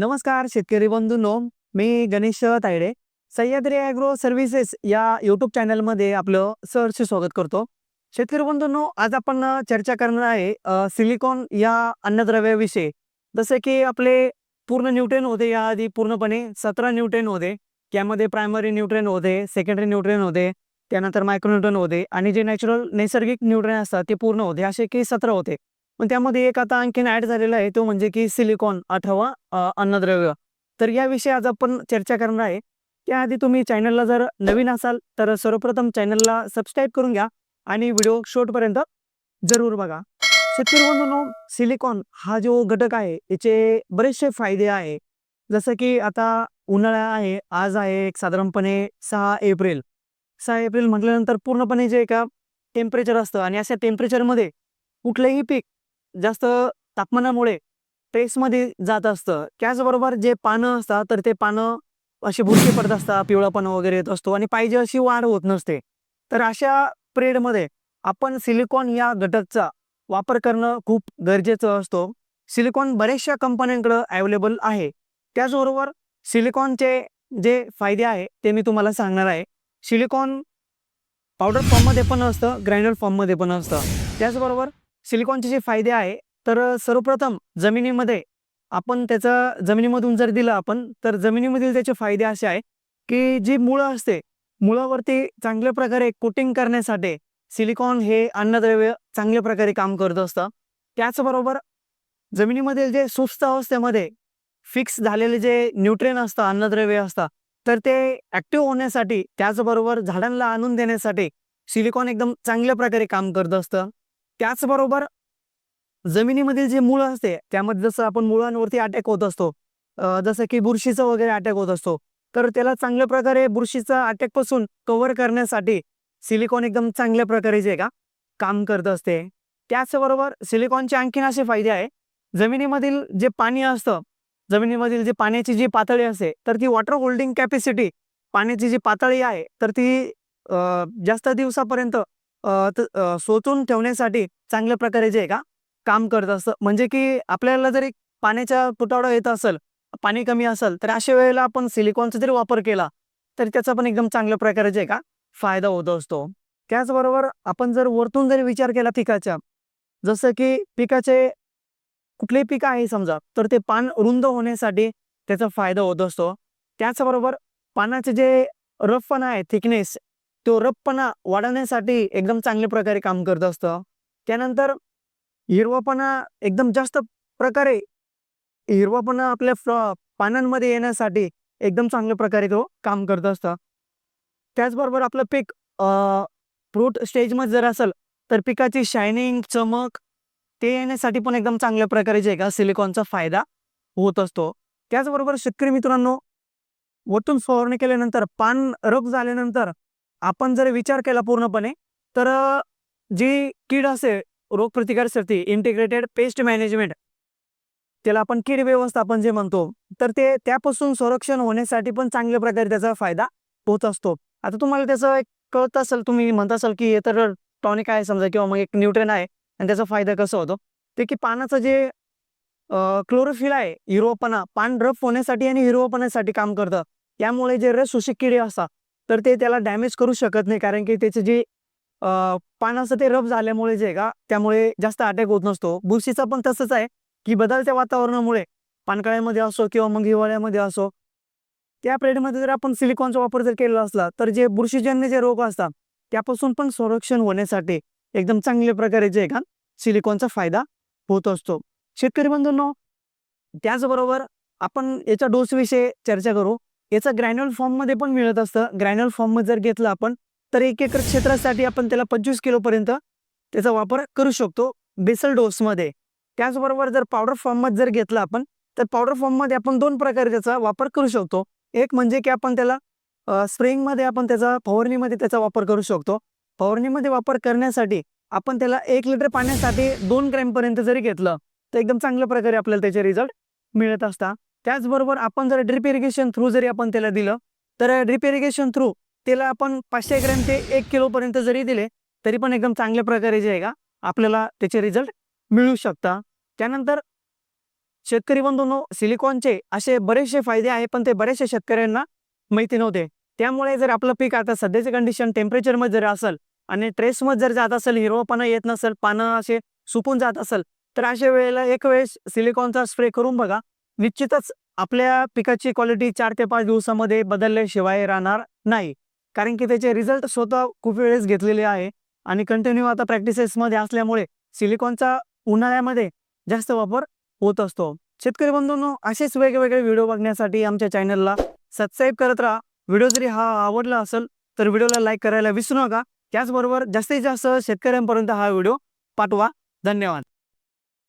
नमस्कार शेतकरी बंधूंनो. मी गणेश तायडे. सह्याद्री ॲग्रो सर्व्हिसेस या यूट्यूब चॅनलमध्ये आपलं सहर्ष स्वागत करतो. शेतकरी बंधूंनो आज आपण चर्चा करणार आहे सिलिकॉन या अन्नद्रव्याविषयी. जसे की आपले पूर्ण न्यूट्रेन होते याआधी पूर्णपणे सतरा न्यूट्रेन होते. त्यामध्ये प्रायमरी न्यूट्रेन होते सेकंडरी न्यूट्रेन होते त्यानंतर मायक्रोन्यूट्रन होते आणि जे नॅचरल नैसर्गिक न्यूट्रेन असतात ते पूर्ण होते. असे की सतरा होते. पण त्यामध्ये एक आता आणखीन ऍड झालेला आहे तो म्हणजे की सिलिकॉन अथवा अन्नद्रव्य. तर याविषयी आज आपण चर्चा करणार आहे. त्याआधी तुम्ही चॅनलला जर नवीन असाल तर सर्वप्रथम चॅनलला सबस्क्राईब करून घ्या आणि व्हिडिओ शेवटपर्यंत जरूर बघा. शेतकरी बंधूंनो सिलिकॉन हा जो घटक आहे याचे बरेचसे फायदे आहे. जसं की आता उन्हाळा आहे आज आहे एक साधारणपणे सहा एप्रिल. सहा एप्रिल म्हटल्यानंतर पूर्णपणे जे एका टेम्परेचर असतं आणि अशा टेम्परेचरमध्ये कुठलंही पीक जास्त तापमानामुळे ट्रेसमध्ये जात असतं. त्याचबरोबर जे पानं असतात तर ते पानं अशी बुरशी पडत असतात पिवळापण वगैरे येत असतो आणि पाहिजे अशी वाढ होत नसते. तर अशा पिरियडमध्ये आपण सिलिकॉन या घटकचा वापर करणं खूप गरजेचं असतो. सिलिकॉन बऱ्याचशा कंपन्यांकडं अवेलेबल आहे. त्याचबरोबर सिलिकॉनचे जे फायदे आहे ते मी तुम्हाला सांगणार आहे. सिलिकॉन पावडर फॉर्ममध्ये पण असतं ग्राइंडर फॉर्ममध्ये पण असतं. त्याचबरोबर सिलिकॉनचे जे फायदे आहे तर सर्वप्रथम जमिनीमध्ये आपण त्याचं जमिनीमधून जर दिलं आपण तर जमिनीमधील त्याचे फायदे असे आहे की जी मुळं असते मुळावरती चांगल्या प्रकारे कोटिंग करण्यासाठी सिलिकॉन हे अन्नद्रव्य चांगल्या प्रकारे काम करत असतं. त्याचबरोबर जमिनीमधील जे सुस्त अवस्थेमध्ये फिक्स झालेले जे न्यूट्रेन असतं अन्नद्रव्य असतं तर ते ॲक्टिव्ह होण्यासाठी त्याचबरोबर झाडांना आणून देण्यासाठी सिलिकॉन एकदम चांगल्या प्रकारे काम करत असतं. त्याचबरोबर जमिनीमधील जे मुळं असते त्यामध्ये जसं आपण मुळांवरती अटॅक होत असतो जसं की बुरशीचा वगैरे अटॅक होत असतो तर त्याला चांगल्या प्रकारे बुरशीचा अटॅकपासून कव्हर करण्यासाठी सिलिकॉन एकदम चांगल्या प्रकारे जे का काम करत असते. त्याचबरोबर सिलिकॉनचे आणखीन असे फायदे आहे जमिनीमधील जे पाणी असतं जमिनीमधील जे पाण्याची जी पातळी असते तर ती वॉटर होल्डिंग कॅपॅसिटी पाण्याची जी पातळी आहे तर ती जास्त दिवसापर्यंत सोचून ठेवण्यासाठी चांगल्या प्रकारे जे आहे का काम करत असतं. म्हणजे की आपल्याला जरी पाण्याचा तुटवडा येत असेल पाणी कमी असेल तर अशा वेळेला आपण सिलिकॉनचा जरी वापर केला तर त्याचा पण एकदम चांगल्या प्रकारे जे आहे का फायदा होत असतो. त्याचबरोबर आपण जर वरतून जरी विचार केला पिकाच्या जसं की पिकाचे कुठले पीक आहे समजा तर ते पान रुंद होण्यासाठी त्याचा फायदा होत असतो. त्याचबरोबर पानाचे जे रफपणा आहे थिकनेस तो रपपणा वाढवण्यासाठी एकदम चांगल्या प्रकारे काम करत असतं. त्यानंतर हिरवापणा एकदम जास्त प्रकारे हिरवापणा आपल्या फ्लॉ पानांमध्ये येण्यासाठी एकदम चांगल्या प्रकारे तो काम करत असतं. त्याचबरोबर आपलं पीक फ्रूट स्टेजमध्ये जर असेल तर पिकाची शायनिंग चमक ते येण्यासाठी पण एकदम चांगल्या प्रकारे जे का सिलिकॉनचा फायदा होत असतो. त्याचबरोबर शेतकरी मित्रांनो वरतून फवारणी केल्यानंतर पान रोग झाल्यानंतर आपण जर विचार केला पूर्णपणे तर जी कीड असे रोगप्रतिकारशक्ती इंटिग्रेटेड पेस्ट मॅनेजमेंट त्याला आपण कीड व्यवस्थापन जे म्हणतो तर ते त्यापासून संरक्षण होण्यासाठी पण चांगल्या प्रकारे त्याचा फायदा होत असतो. आता तुम्हाला त्याचं एक कळत असेल तुम्ही म्हणत असाल की हे तर टॉनिक आहे समजा किंवा मग एक न्यूट्रेन आहे आणि त्याचा फायदा कसा होतो? ते की पानाचं जे क्लोरोफिल आहे हिरवपणा पान रफ होण्यासाठी आणि हिरवपणासाठी काम करतं. त्यामुळे जे रस शोषक किडे असतात तर ते त्याला डॅमेज करू शकत नाही कारण की त्याचे जे पान असतं ते रफ झाल्यामुळे जे आहे का त्यामुळे जास्त अटॅक होत नसतो. बुरशीचा पण तसंच आहे की बदलत्या वातावरणामुळे पानकळ्यामध्ये असो किंवा मग हिवाळ्यामध्ये असो त्या पिरियडमध्ये जर आपण सिलिकॉनचा वापर जर केला असला तर जे बुरशीजन्य जे रोग असतात त्यापासून पण संरक्षण होण्यासाठी एकदम चांगल्या प्रकारे जे आहे का सिलिकॉनचा फायदा होत असतो. शेतकरी बंधूंनो त्याचबरोबर आपण याच्या डोसविषयी चर्चा करू. याचं ग्रॅन्युअल फॉर्ममध्ये पण मिळत असतं. ग्रॅन्युअल फॉर्ममध्ये जर घेतलं आपण तर एक एकर क्षेत्रासाठी आपण त्याला पंचवीस किलोपर्यंत त्याचा वापर करू शकतो बेसल डोसमध्ये त्याचबरोबर जर पावडर फॉर्ममध्ये जर घेतलं आपण तर पावडर फॉर्ममध्ये आपण दोन प्रकारे त्याचा वापर करू शकतो. एक म्हणजे की आपण त्याला स्प्रेइंगमध्ये आपण त्याचा फवारणीमध्ये त्याचा वापर करू शकतो. फवारणीमध्ये वापर करण्यासाठी आपण त्याला एक लिटर पाण्यासाठी दोन ग्रॅमपर्यंत जरी घेतलं तर एकदम चांगल्या प्रकारे आपल्याला त्याचे रिझल्ट मिळत असतात. त्याचबरोबर आपण जर ड्रिप इरिगेशन थ्रू जरी आपण त्याला दिलं तर ड्रिप इरिगेशन थ्रू त्याला आपण पाचशे ग्रॅम ते एक किलोपर्यंत जरी दिले तरी पण एकदम चांगल्या प्रकारे जे आहे का आपल्याला त्याचे रिझल्ट मिळू शकतात त्यानंतर शेतकरी बंधूंनो सिलिकॉनचे असे बरेचसे फायदे आहे पण ते बरेचशा शेतकऱ्यांना माहिती नव्हते. त्यामुळे जर आपलं पीक आता सध्याचे कंडिशन टेम्परेचरमध्ये जर असेल आणि ट्रेसमध्ये जर जात असेल हिरवपणा येत नसेल पानं असे सुकून जात असेल तर अशा वेळेला एक वेळेस सिलिकॉनचा स्प्रे करून बघा. निश्चितच आपल्या पिकाची क्वालिटी चार ते पाच दिवसामध्ये बदलल्याशिवाय राहणार नाही. कारण की त्याचे रिझल्ट स्वतः खूप वेळेस घेतलेले आहे. आणि कंटिन्यू आता प्रॅक्टिसेसमध्ये असल्यामुळे सिलिकॉनचा उन्हाळ्यामध्ये जास्त वापर होत असतो. शेतकरी बंधूंनो असेच वेगवेगळे व्हिडिओ बघण्यासाठी आमच्या चॅनलला सबस्क्राईब करत राहा. व्हिडिओ जरी हा आवडला असेल तर व्हिडिओला लाईक करायला विसरू नका. त्याचबरोबर जास्तीत जास्त शेतकऱ्यांपर्यंत हा व्हिडिओ पाठवा. धन्यवाद.